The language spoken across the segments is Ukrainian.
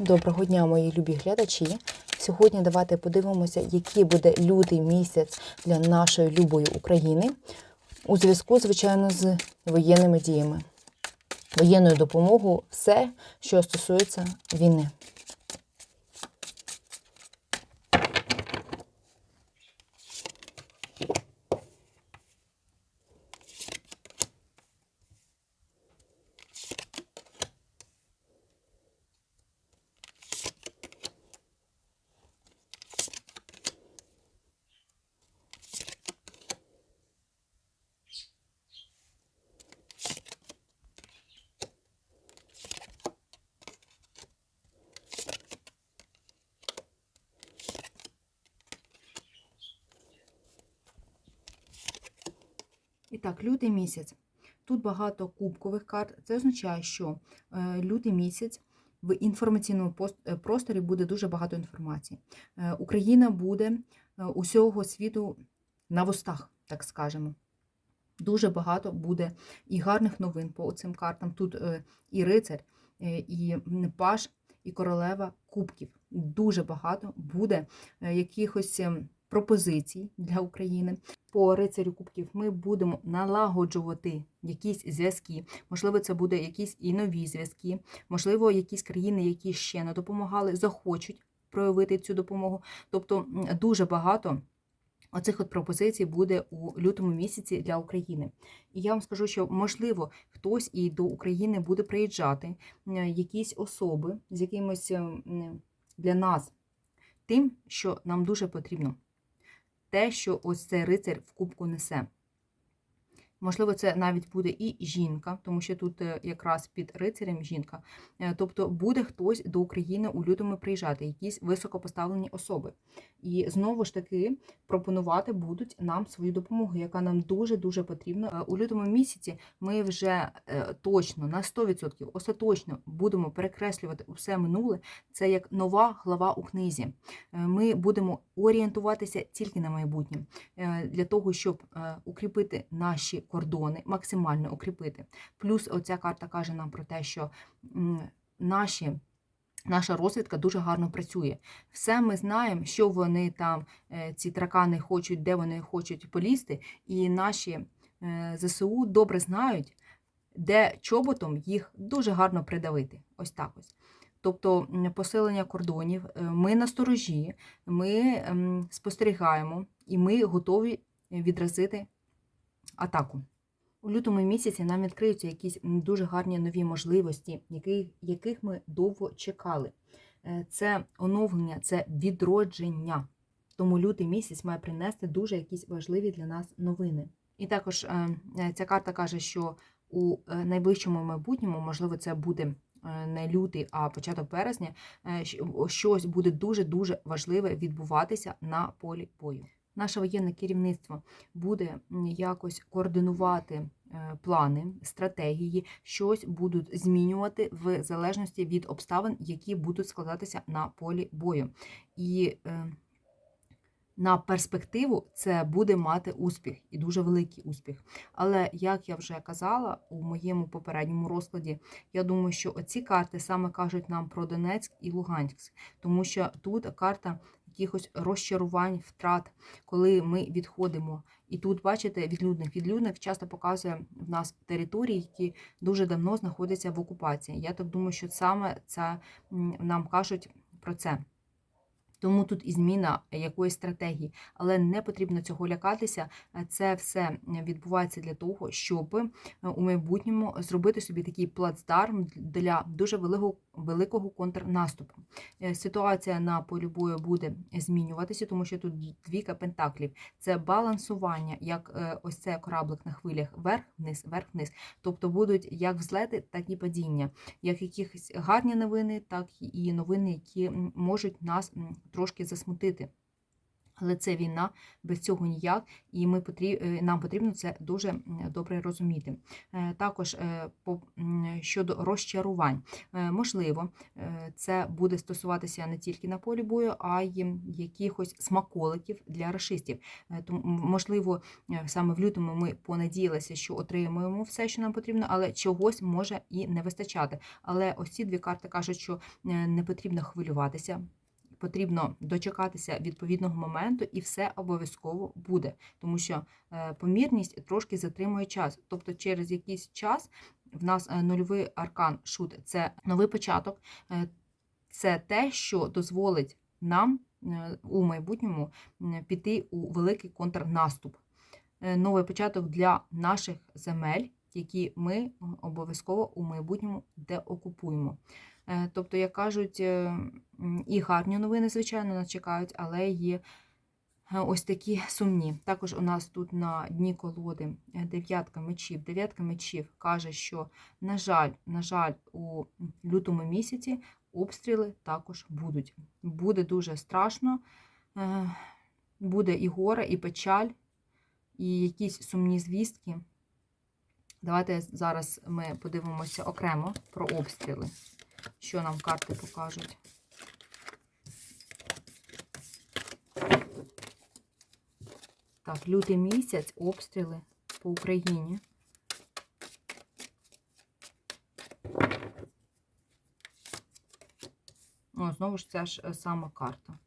Доброго дня, мої любі глядачі. Сьогодні давайте подивимося, який буде лютий місяць для нашої любої України у зв'язку, звичайно, з воєнними діями, воєнною допомогою, все, що стосується війни. І так, лютий місяць. Тут багато кубкових карт. Це означає, що е, лютий місяць в інформаційному е, просторі буде дуже багато інформації. Е, Україна буде усього світу на вустах, так скажемо. Дуже багато буде і гарних новин по цим картам. Тут і рицар, і м, паж, і королева кубків. Дуже багато буде якихось ем, пропозицій для України. По рицарю кубків ми будемо налагоджувати якісь зв'язки. Можливо, це буде якісь і нові зв'язки. Можливо, якісь країни, які ще не допомагали, захочуть проявити цю допомогу. Тобто дуже багато. Оцих от пропозицій буде у лютому місяці для України. І я вам скажу, що можливо хтось і до України буде приїжджати, якісь особи з якимось для нас тим, що нам дуже потрібно. Те, що ось цей рицар в кубку несе. Можливо, це навіть буде і жінка, тому що тут е, якраз під рицарем жінка. Е, Тобто буде хтось до України у лютому приїжджати, якісь високопоставлені особи. І знову ж таки пропонувати будуть нам свою допомогу, яка нам дуже-дуже потрібна. Е, У лютому місяці ми вже точно на 100% остаточно будемо перекреслювати усе минуле. Це як нова глава у книзі. Ми будемо орієнтуватися тільки на майбутнє для того, щоб укріпити наші кордони, максимально укріпити. Плюс оця карта каже нам про те, що наші. Наша розвідка дуже гарно працює. Все ми знаємо, що вони там, е, ці таракани хочуть, де вони хочуть полізти, і наші е, ЗСУ добре знають, де чоботом їх дуже гарно придавити. Ось так ось. Тобто посилення кордонів, е, ми на сторожі, ми ем, спостерігаємо і ми готові відразити атаку. У лютому місяці нам відкриються якісь дуже гарні нові можливості, яких, яких ми довго чекали. Е, Це оновлення, це відродження. Тому лютий місяць має принести дуже якісь важливі для нас новини. І також е, е, ця карта каже, що у найближчому майбутньому, можливо, це буде не лютий, а початок березня, щось буде дуже-дуже важливе відбуватися на полі бою. Наше воєнне керівництво буде якось координувати е, плани, стратегії, щось будуть змінювати в залежності від обставин, які будуть складатися на полі бою. І е, на перспективу це буде мати успіх і дуже великий успіх. Але як я вже казала у моєму попередньому розкладі, я думаю, що оці карти саме кажуть нам про Донецьк і Луганськ, тому що тут карта якихось розчарувань, втрат, коли ми відходимо. І тут, бачите, відлюдник. Відлюдник часто показує в нас території, які дуже давно знаходяться в окупації. Я так думаю, що саме це нам кажуть про це. Тому тут і зміна якоїсь стратегії, але не потрібно цього лякатися. Е, Це все відбувається для того, щоб е, у майбутньому зробити собі такий плацдарм для дуже великого великого контрнаступу. Е, Ситуація на полі бою буде змінюватися, тому що тут двійка пентаклів. Це балансування, як ось цей кораблик на хвилях вверх-вниз, вверх-вниз. Тобто будуть як взлети, так і падіння, як якісь гарні новини, так і новини, які можуть нас трошки засмутити. Але це війна, без цього ніяк, і ми потріб, е, нам потрібно це дуже добре розуміти. Е, Також е, по- щодо розчарувань, можливо, це буде стосуватися не тільки на полі бою, а й якихось смаколиків для рашистів. Е, Тому, можливо, саме в лютому ми понадіялися, що отримуємо все, що нам потрібно, але чогось може і не вистачати. Але ось ці дві карти кажуть, що не потрібно хвилюватися. Потрібно дочекатися відповідного моменту, і все обов'язково буде, тому що е, помірність трошки затримує час. Тобто, через якийсь час в нас е, нульовий аркан шут це новий початок, е, це те, що дозволить нам у майбутньому піти у великий контрнаступ. Новий початок для наших земель, які ми обов'язково у майбутньому деокупуємо. Е, Тобто, як кажуть, е, і гарні новини, звичайно, нас чекають, але є е, ось такі сумні. Також у нас тут на дні колоди дев'ятка мечів. Дев'ятка мечів каже, що, на жаль, на жаль, у лютому місяці обстріли також будуть. Буде дуже страшно, буде і горе, і печаль, і якісь сумні звістки. Давайте зараз ми подивимося окремо про обстріли що нам карти покажуть. Так, лютий місяць, обстріли по Україні. О, знову ж ця ж е, сама карта.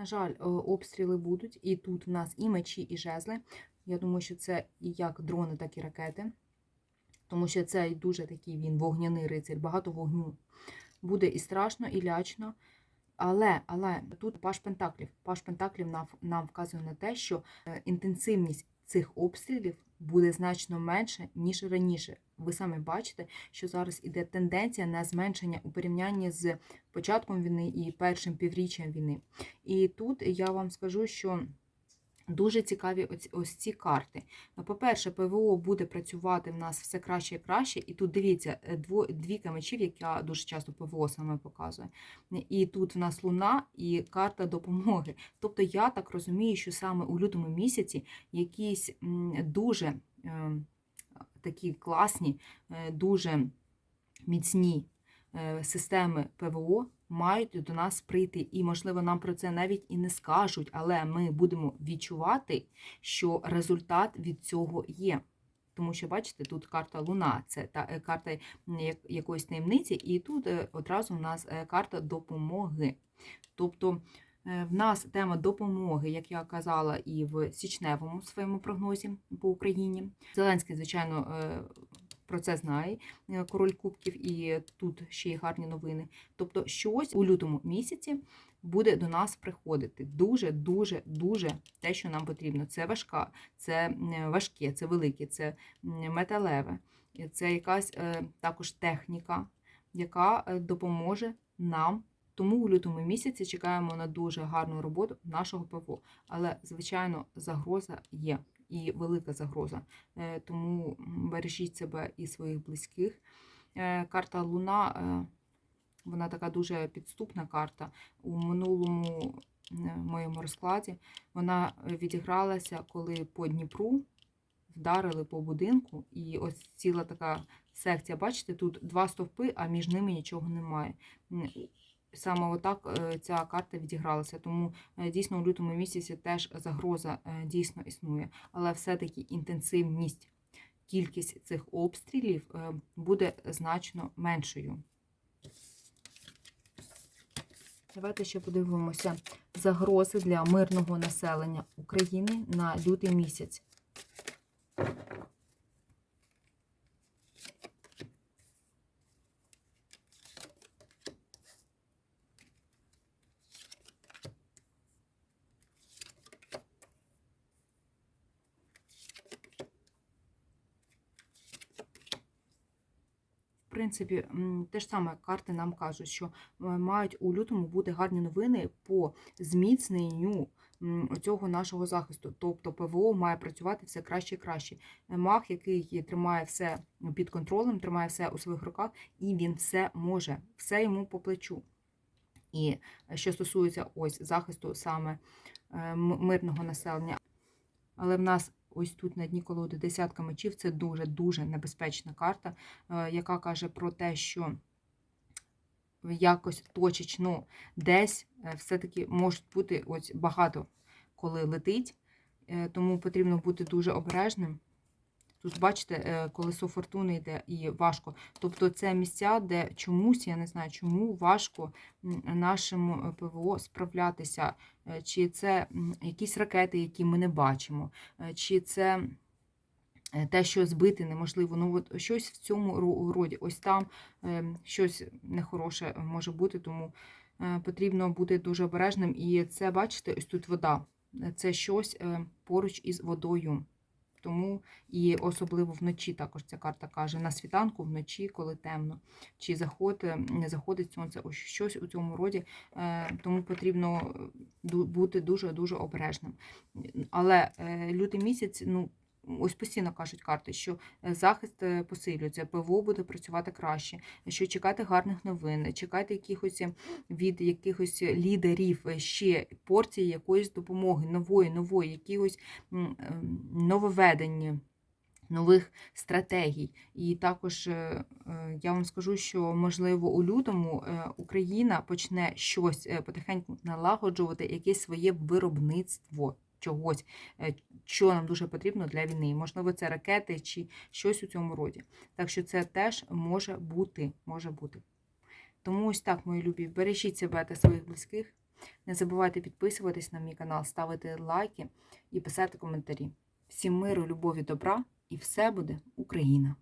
На жаль, е, обстріли будуть, і тут в нас і мечі, і жезли. Я думаю, що це і як дрони, так і ракети. Тому що це дуже такий він вогняний рицарь, багато вогню. Буде і страшно, і лячно. Але, але тут Паш Пентаклів. Паш Пентаклів нам, нам вказує на те, що е, інтенсивність цих обстрілів буде значно менше, ніж раніше. Ви самі бачите, що зараз іде тенденція на зменшення у порівнянні з початком війни і першим півріччям війни. І тут я вам скажу, що дуже цікаві ось, ось ці карти. По-перше, ПВО буде працювати в нас все краще і краще. І тут дивіться, е, дво, двійка мечів, яка дуже часто ПВО саме показує. І тут в нас луна і карта допомоги. Тобто я так розумію, що саме у лютому місяці якісь дуже е, такі класні, е, дуже міцні е, системи ПВО мають до нас прийти. І, можливо, нам про це навіть і не скажуть, але ми будемо відчувати, що результат від цього є. Тому що, бачите, тут карта Луна, це та е, карта якоїсь таємниці, і тут одразу в нас карта допомоги. Тобто в нас тема допомоги, як я казала, і в січневому своєму прогнозі по Україні. Зеленський, звичайно, е, про це знає е, король кубків, і тут ще й гарні новини. Тобто, щось у лютому місяці буде до нас приходити. Дуже, дуже, дуже те, що нам потрібно. Це важка, це важке, це велике, це металеве, це якась е, також техніка, яка е, допоможе нам. Тому у лютому місяці чекаємо на дуже гарну роботу нашого ПВО. Але, звичайно, загроза є і велика загроза. Е, Тому бережіть себе і своїх близьких. Е, Карта Луна, е, вона така дуже підступна карта. У минулому моєму розкладі вона відігралася, коли по Дніпру вдарили по будинку, і ось ціла така секція. Бачите, тут два стовпи, а між ними нічого немає. Саме отак е, ця карта відігралася. Тому е, дійсно у лютому місяці теж загроза е, дійсно існує. Але все-таки інтенсивність, кількість цих обстрілів буде значно меншою. Давайте ще подивимося загрози для мирного населення України на лютий місяць. Принципі, те ж саме карти нам кажуть, що е, мають у лютому бути гарні новини по зміцненню цього нашого захисту. Тобто ПВО має працювати все краще і краще. Е, Маг, який тримає все під контролем, тримає все у своїх руках, і він все може, все йому по плечу. І е, що стосується ось захисту саме мирного населення, але в нас ось тут на дні колоди десятка мечів це дуже-дуже небезпечна карта, е, яка каже про те, що якось точечно десь е, все-таки можуть бути ось багато, коли летить, е, тому потрібно бути дуже обережним. Тут, бачите, е, колесо фортуни йде і важко. Тобто це місця, де чомусь, я не знаю, чому важко нашому е, ПВО справлятися. Е, Чи це якісь ракети, які ми не бачимо, чи це те, що збити неможливо. Ну, от щось в цьому роді. Ось там щось нехороше може бути, тому потрібно бути дуже обережним. І це, бачите, ось тут вода. Це щось поруч із водою. Тому і особливо вночі також ця карта каже на світанку, вночі, коли темно, чи заход, е, не заходить сонце, ось щось у цьому роді. Е, Тому потрібно бути дуже дуже обережним. Але е, лютий місяць, ну. Ось постійно кажуть карти, що е, захист е, посилюється, ПВО буде працювати краще, що чекати гарних новин, чекати якихось е, від якихось лідерів ще порції якоїсь допомоги, нової, нової, якихось ем, нововведень, нових стратегій. І також я вам скажу, що можливо у лютому Україна почне щось потихеньку налагоджувати, якесь своє виробництво. Чогось, е, що нам дуже потрібно для війни. Можливо, це ракети чи щось у цьому роді. Так що це теж може бути. Може бути. Тому ось так, мої любі, бережіть себе та своїх близьких. Не забувайте підписуватись на мій канал, ставити лайки і писати коментарі. Всім миру, любові, добра, і все буде Україна!